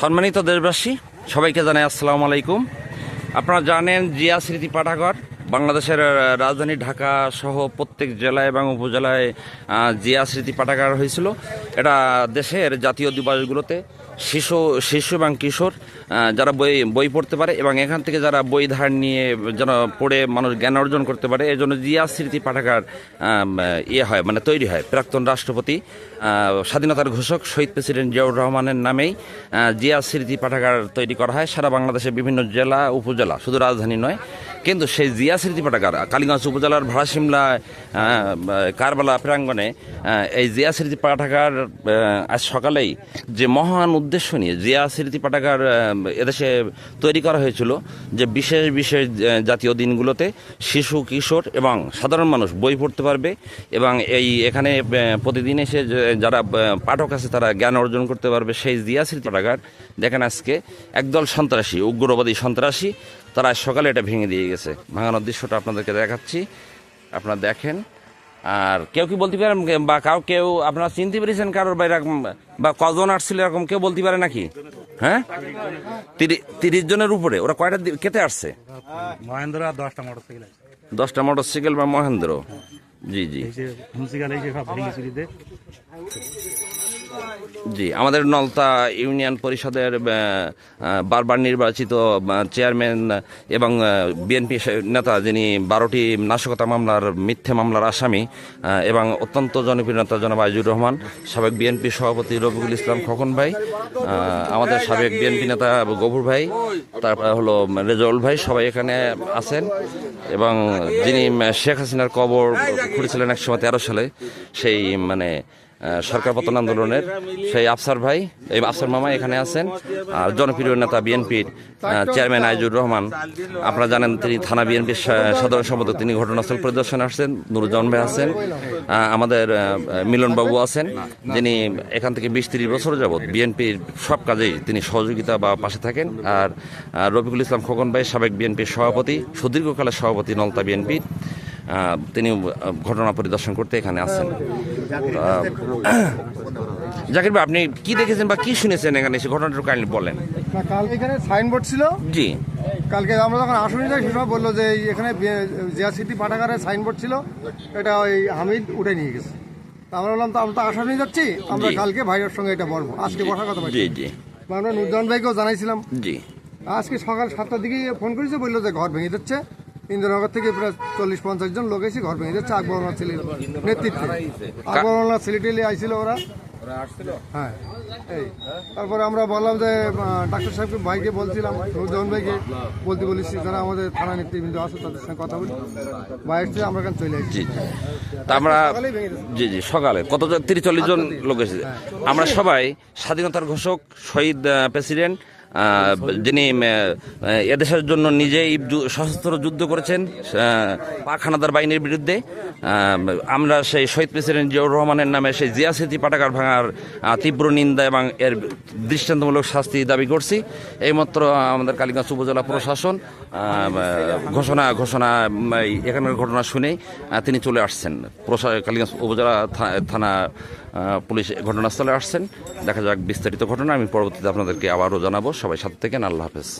সম্মানিত দেশবাসী সবাইকে জানাই আসসালামু আলাইকুম। আপনারা জানেন জিয়া স্মৃতি পাঠাগার বাংলাদেশের রাজধানী ঢাকা সহ প্রত্যেক জেলায় এবং উপজেলায় জিয়া স্মৃতি পাঠাগার হয়েছিল। এটা দেশের জাতীয় দিবসগুলোতে শিশু শিশু এবং কিশোর যারা বই বই পড়তে পারে এবং এখান থেকে যারা বই ধার নিয়ে যেন পড়ে মানুষ জ্ঞান অর্জন করতে পারে এই জন্য জিয়া স্মৃতি পাঠাগার ইয়ে হয় মানে তৈরি হয়। প্রাক্তন রাষ্ট্রপতি স্বাধীনতার ঘোষক শহীদ প্রেসিডেন্ট জিয়াউর রহমানের নামেই জিয়া স্মৃতি পাঠাগার তৈরি করা হয়। সারা বাংলাদেশের বিভিন্ন জেলা, উপজেলা, শুধু রাজধানী নয়, কিন্তু সেই জিয়া স্মৃতি পাঠাগার কালীগঞ্জ উপজেলার ভাড়াসিমলা কারবালা, প্রাঙ্গণে এই জিয়া স্মৃতি পাঠাগার আজ সকালেই যে মহান উদ্দেশ্য নিয়ে জিয়া স্মৃতি পাঠাগার এদেশে তৈরি করা হয়েছিল যে বিশেষ বিশেষ জাতীয় দিনগুলোতে শিশু, কিশোর এবং সাধারণ মানুষ বই পড়তে পারবে এবং এই এখানে প্রতিদিন এসে যারা পাঠক আছে তারা জ্ঞান অর্জন করতে পারবে। সেই জিয়া স্মৃতি পাঠাগার দেখেন আজকে একদল সন্ত্রাসী, উগ্রবাদী সন্ত্রাসী তারা আজ সকালে এটা ভেঙে দিয়ে গেছে। ভাঙানোর দৃশ্যটা আপনাদেরকে দেখাচ্ছি। আপনারা দেখেন। আর কেউ কি বলতে পারেন? বা কাউ কেউ আপনারা চিনতে পেরেছেন কারোর বা এরকম বা কজন আসছিল এরকম কেউ বলতে পারে নাকি? হ্যাঁ? তিরি- তিরিশ জনের উপরে। ওরা কয়টা কেটে আসছে? মহেন্দ্র আর দশটা মোটর সাইকেল আছে। দশটা মোটর সাইকেল বা মহেন্দ্র? জি জি এই যে মুন্সিকাল এই যে সব ভেঙে চুরিতে জি, আমাদের নলতা ইউনিয়ন পরিষদের বারবার নির্বাচিত চেয়ারম্যান এবং বিএনপি নেতা যিনি বারোটি নাশকতা মামলার, মিথ্যে মামলার আসামি এবং অত্যন্ত জনপ্রিয় নেতা জনাব আইজুর রহমান, সাবেক বিএনপি সভাপতি রফিকুল ইসলাম খোকন ভাই আমাদের সাবেক বিএনপি নেতা গভুর ভাই, তারপর হলো রেজাউল ভাই, সবাই এখানে আছেন, এবং যিনি শেখ হাসিনার কবর খুঁড়েছিলেন একসময় তেরো সালে, সেই মানে সরকার পতন আন্দোলনের সেই আফসার ভাই, এই আফসার মামা এখানে আছেন। আর জনপ্রিয় নেতা বিএনপির চেয়ারম্যান আইজুর রহমান, আপনারা জানেন তিনি থানা বিএনপির সাধারণ সম্পাদক, তিনি ঘটনাস্থল পরিদর্শনে আসছেন, নুরুজ্জামান ভাই আছেন আমাদের মিলনবাবু আছেন, যিনি এখান থেকে বিশ তিরিশ বছর যাবৎ বিএনপির সব কাজেই তিনি সহযোগিতা বা পাশে থাকেন। আর রফিকুল ইসলাম খোকন ভাই সাবেক বিএনপির সভাপতি, সুদীর্ঘকালের সভাপতি নলতা বিএনপির তিনি ঘটনা পরিদর্শন করতে এখানে আসছেন। আহ, জাকির ভাই আপনি কি দেখেছেন বা কি শুনেছেন এখানে এসে? ঘটনাটা কাইন্ডলি বলেন। কালকে এখানে সাইনবোর্ড ছিল। জি। কালকে আমরা যখন আসনি যাই সে সময় বলল যে এখানে জিয়া সিটি পাঠাগারে সাইনবোর্ড ছিল এটা ওই হামিদ উঠে নিয়ে গেছে। তা আমরা বললাম তো আমরা তো আসনি যাচ্ছি আমরা কালকে ভাইয়ের সঙ্গে এটা বলব। আজকে বসার কথা জি বলছি জি আমরা নুরজান ভাইকেও জানাইছিলাম। জি। আজকে সকাল সাতটার দিকে ফোন করেছে বলল যে ঘর ভেঙে যাচ্ছে ইন্দ্রনগর থেকে প্রায় চল্লিশ পঞ্চাশ জন লোক এসে ঘর ভেঙে যাচ্ছে আকবর ছেলের নেতৃত্বে। আকবর ছেলেটেলে আইছিল ওরা। হ্যাঁ এই। তারপরে আমরা বললাম যে ডাক্তার সাহেবকে ভাইকে বলছিলাম নুরজামান ভাইকে বলতে বলেছি যারা আমাদের থানা নেতৃবৃন্দ আছে তাদের সঙ্গে কথা বলি। ভাই এসছে আমরা এখানে চলে আসছি। তা আমরা। জি জি সকালে। কত তিরিশ চল্লিশ জন লোক এসেছে। আমরা সবাই স্বাধীনতার ঘোষক শহীদ প্রেসিডেন্ট যিনি এদেশের জন্য নিজেই সশস্ত্র যুদ্ধ করেছেন পাক হানাদার বাহিনীর বিরুদ্ধে। আমরা সেই শহীদ প্রেসিডেন্ট জিয়াউর রহমানের নামে সেই জিয়া স্মৃতি পাঠাগার ভাঙার তীব্র নিন্দা এবং এর দৃষ্টান্তমূলক শাস্তি দাবি করছি। এইমাত্র আমাদের কালীগঞ্জ উপজেলা প্রশাসন ঘোষণা ঘোষণা এখানের ঘটনা শুনেই তিনি চলে আসছেন। প্রশা, কালীগঞ্জ উপজেলা থানা পুলিশ ঘটনাস্থলে আসছেন। দেখা যাক বিস্তারিত ঘটনা, আমি পরবর্তীতে আপনাদেরকে আবারও জানাব। সবাই সাথে থেকে আল্লাহ হাফেজ।